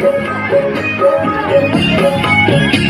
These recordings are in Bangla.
Thank you.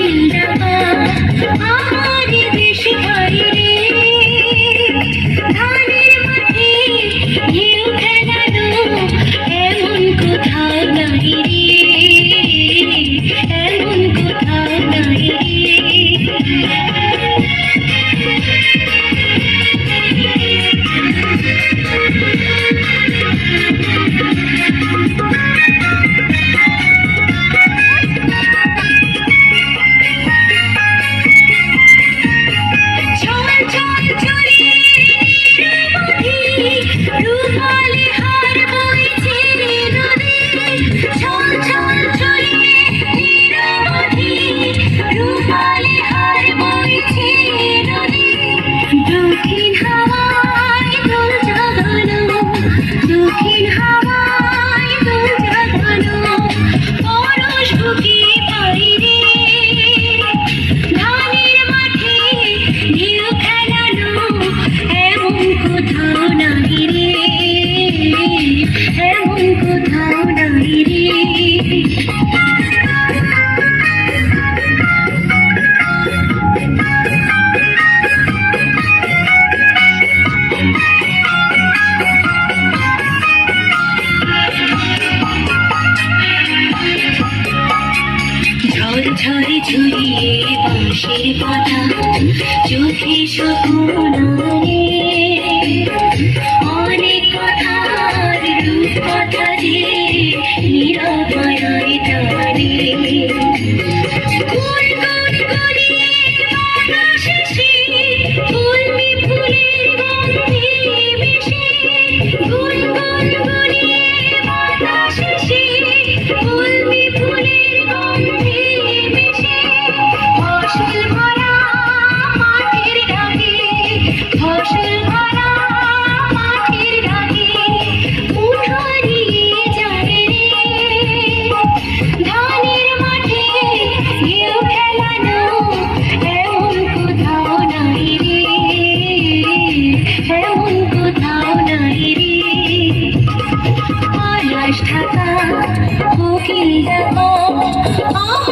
ঝুরিয়ে বাঁশের পাতা চোখে স্বপ্ন অনেক কোকিল ডাক